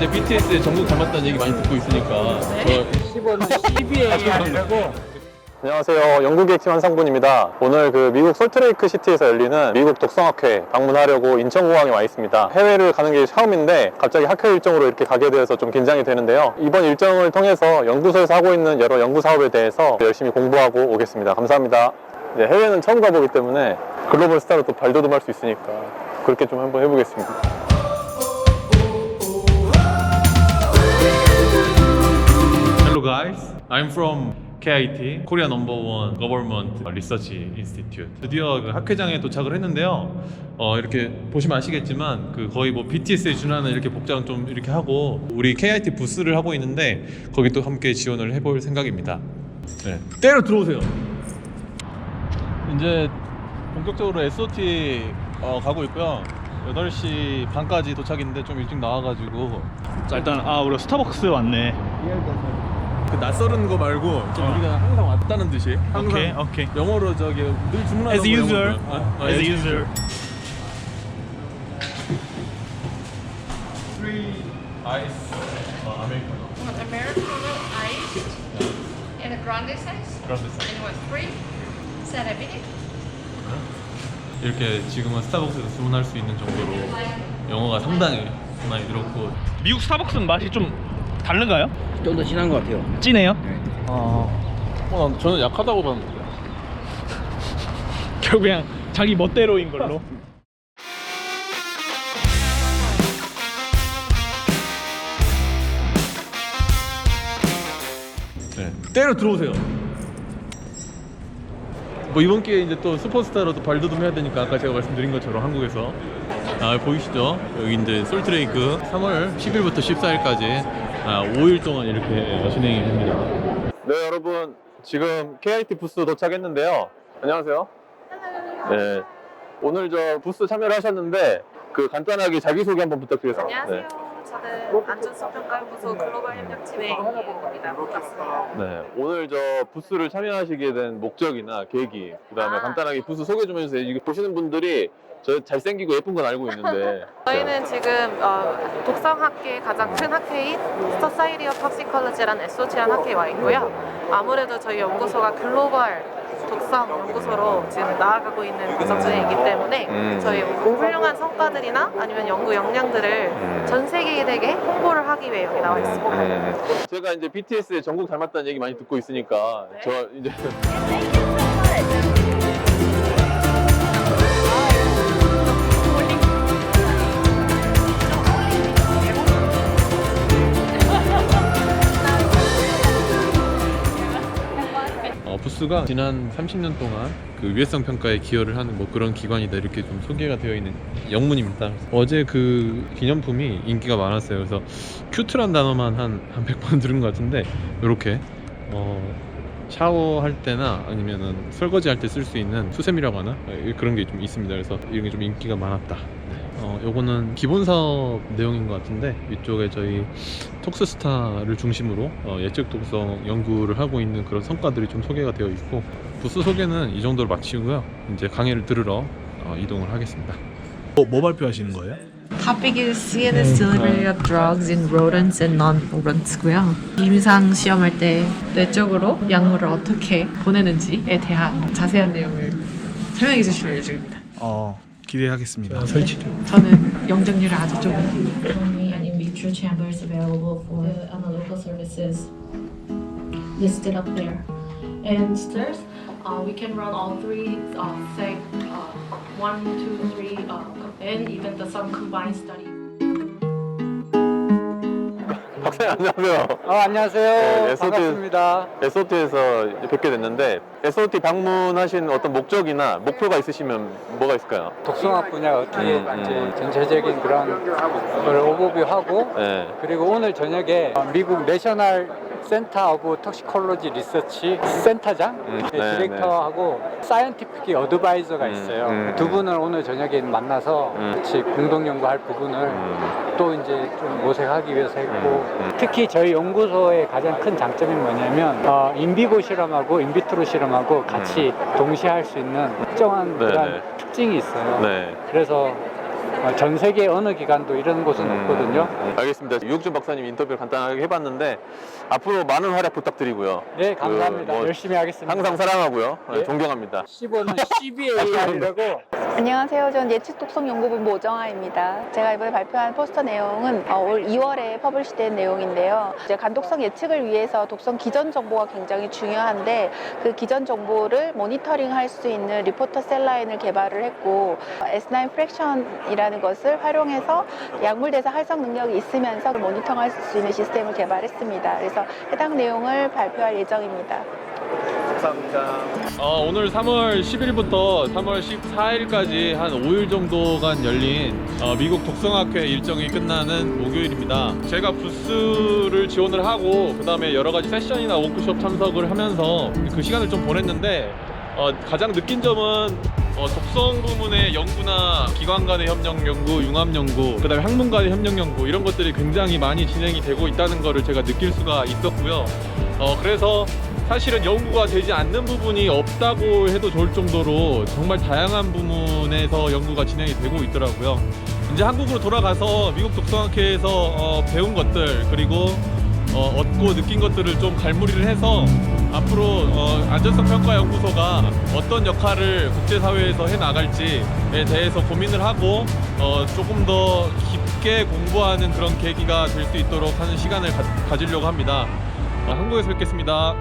이제 BTS의 전국 닮았다는 얘기 많이 듣고 있으니까 저 안녕하세요. 영국의 팀 한 상군입니다. 오늘 그 미국 솔트레이크 시티에서 열리는 미국 독성학회 방문하려고 인천공항에 와 있습니다. 해외를 가는 게 처음인데 갑자기 학회 일정으로 이렇게 가게 되어서 좀 긴장이 되는데요. 이번 일정을 통해서 연구소에서 하고 있는 여러 연구 사업에 대해서 열심히 공부하고 오겠습니다. 감사합니다. 네, 해외는 처음 가보기 때문에 글로벌 스타로 또 발돋움할 수 있으니까 그렇게 좀 한번 해보겠습니다. Guys, I'm from KIT, Korea Number One Government Research Institute. 드디어 그 학회장에 도착을 했는데요. 어, 이렇게 보시면 아시겠지만 그 거의 뭐 BTS에 준하는 이렇게 복장 좀 이렇게 하고 우리 KIT 부스를 하고 있는데 거기 또 함께 지원을 해볼 생각입니다. 네, 때려 들어오세요. 이제 본격적으로 SOT 어, 가고 있고요. 8시 반까지 도착인데 좀 일찍 나와가지고 자 일단 아 우리 스타벅스 왔네 그 낯설은 거 말고 좀 어. 우리가 항상 왔다는 듯이 항상 오케이 오케이 영어로 저기 늘 주문하는 As 거 a user 영어로. 어, 어, As a user Three ice 어, 아메리카노 Want Americano ice and a grande size? 그런 데서 And what three? Cerevini? 이렇게 지금은 스타벅스에서 주문할 수 있는 정도로 영어가 상당히 많이 늘었고 미국 스타벅스는 맛이 좀 다른가요? 좀 더 진한 것 같아요. 진해요? 어, 난 저는 약하다고 봤는데 결국 그냥 자기 멋대로인 걸로 네. 때려 들어오세요. 뭐 이번 기회에 이제 또 슈퍼스타로 또 발돋움 해야 되니까 아까 제가 말씀드린 것처럼 한국에서 아 보이시죠? 여기 이제 솔트레이크 3월 10일부터 14일까지 아, 5일 동안 이렇게 진행이 됩니다. 네, 여러분. 지금 KIT 부스 도착했는데요. 안녕하세요. 네. 오늘 저 부스 참여를 하셨는데 그 간단하게 자기소개 한번 부탁드리겠습니다. 안녕하세요. 저는 안전수평가연구소 글로벌 협력팀의 이혜입니다. 반갑습니다. 네. 네. 오늘 저 부스를 참여하시게 된 목적이나 계기, 그 다음에 아. 간단하게 부스 소개 좀 해주세요. 이거 보시는 분들이 저 잘생기고 예쁜 건 알고 있는데 저희는 지금 어, 독성학계의 가장 큰 학회인 스터사이리어 탑시컬러지라는 SOT라는 학회에 와 있고요. 아무래도 저희 연구소가 글로벌 독성 연구소로 지금 나아가고 있는 과정 중에 있기 때문에 음. 저희 뭐 훌륭한 성과들이나 아니면 연구 역량들을 음. 전 세계인에게 홍보를 하기 위해 여기 나와 있습니다. 음. 제가 이제 BTS의 전국 닮았다는 얘기 많이 듣고 있으니까 저 이제 어, 부스가 지난 30년 동안 그 위해성 평가에 기여를 하는 뭐 그런 기관이다 이렇게 좀 소개가 되어 있는 영문입니다. 어제 그 기념품이 인기가 많았어요. 그래서 큐트란 단어만 한, 한 100번 들은 것 같은데 이렇게 어, 샤워할 때나 아니면은 설거지 할 때 쓸 수 있는 수세미라고 하나 예, 그런 게 좀 있습니다. 그래서 이런 게 좀 인기가 많았다. 어, 요거는 기본 사업 내용인 것 같은데 이쪽에 저희 톡스스타를 중심으로 어, 예측 독성 연구를 하고 있는 그런 성과들이 좀 소개가 되어 있고 부스 소개는 이 정도로 마치고요. 이제 강의를 들으러 어, 이동을 하겠습니다. 뭐, 뭐 발표하시는 거예요? Topic is CNS delivery of drugs in rodents and non-rodents고요. 임상 시험할 때 뇌쪽으로 약물을 어떻게 보내는지에 대한 자세한 내용을 설명해 주실 예정입니다. 어 기대하겠습니다 설치 저는 영정률을 아주 in vitro chambers available for the analytical services listed up there. And stairs, uh, we can run all three, uh, say, uh, one, two, three, uh, and even the some combined study. 박사님 안녕하세요. 어, 안녕하세요. 네, SOT 반갑습니다. SOT에서 뵙게 됐는데 SOT 방문하신 어떤 목적이나 목표가 있으시면 뭐가 있을까요? 독성학 분야가 어떻게 음, 음. 이제 전체적인 그런 걸 오버뷰하고 네. 그리고 오늘 저녁에 어, 미국 내셔널 센터 오브 톡시콜로지 리서치 센터장 음, 네, 네, 디렉터하고 사이언티픽 어드바이저가 음, 있어요. 음. 두 분을 오늘 저녁에 만나서 음. 같이 공동 연구할 부분을 음, 또 이제 좀 모색하기 위해서 했고 음, 음. 특히 저희 연구소의 가장 큰 장점이 뭐냐면 어, 인비보 실험하고 인비트로 실험 하고 같이 동시에 할 수 있는 특정한 음. 네, 그런 네. 특징이 있어요. 네. 그래서 어, 전 세계 어느 기관도 이런 곳은 음, 없거든요. 음, 알겠습니다. 유욱준 박사님 인터뷰를 간단하게 해봤는데 앞으로 많은 활약 부탁드리고요. 네, 감사합니다. 그 뭐 열심히 하겠습니다. 항상 사랑하고요. 네, 예. 존경합니다. 15는 CBA 하려고 안녕하세요. 전 예측독성 연구본부 오정아입니다. 제가 이번에 발표한 포스터 내용은 어, 올 2월에 퍼블리시된 내용인데요. 이제 간독성 예측을 위해서 독성 기전 정보가 굉장히 중요한데 그 기전 정보를 모니터링 할 수 있는 리포터 셀라인을 개발을 했고 S9 프랙션이라는 것을 활용해서 약물 대사 활성 능력이 있으면서 모니터링할 수 있는 시스템을 개발했습니다. 그래서 해당 내용을 발표할 예정입니다. 어, 오늘 3월 10일부터 3월 14일까지 한 5일 정도간 열린 어, 미국 독성학회 일정이 끝나는 목요일입니다. 제가 부스를 지원을 하고 그 다음에 여러 가지 세션이나 워크숍 참석을 하면서 그 시간을 좀 보냈는데 어, 가장 느낀 점은 어, 독성 부문의 연구나 기관 간의 협력 연구, 융합 연구, 그다음에 학문 간의 협력 연구 이런 것들이 굉장히 많이 진행이 되고 있다는 것을 제가 느낄 수가 있었고요. 어, 그래서 사실은 연구가 되지 않는 부분이 없다고 해도 좋을 정도로 정말 다양한 부문에서 연구가 진행이 되고 있더라고요. 이제 한국으로 돌아가서 미국 독성학회에서 어, 배운 것들 그리고 어, 얻고 느낀 것들을 좀 갈무리를 해서 앞으로 어, 안전성 평가 연구소가 어떤 역할을 국제사회에서 해 나갈지에 대해서 고민을 하고 어, 조금 더 깊게 공부하는 그런 계기가 될 수 있도록 하는 시간을 가, 가지려고 합니다. 어, 한국에서 뵙겠습니다.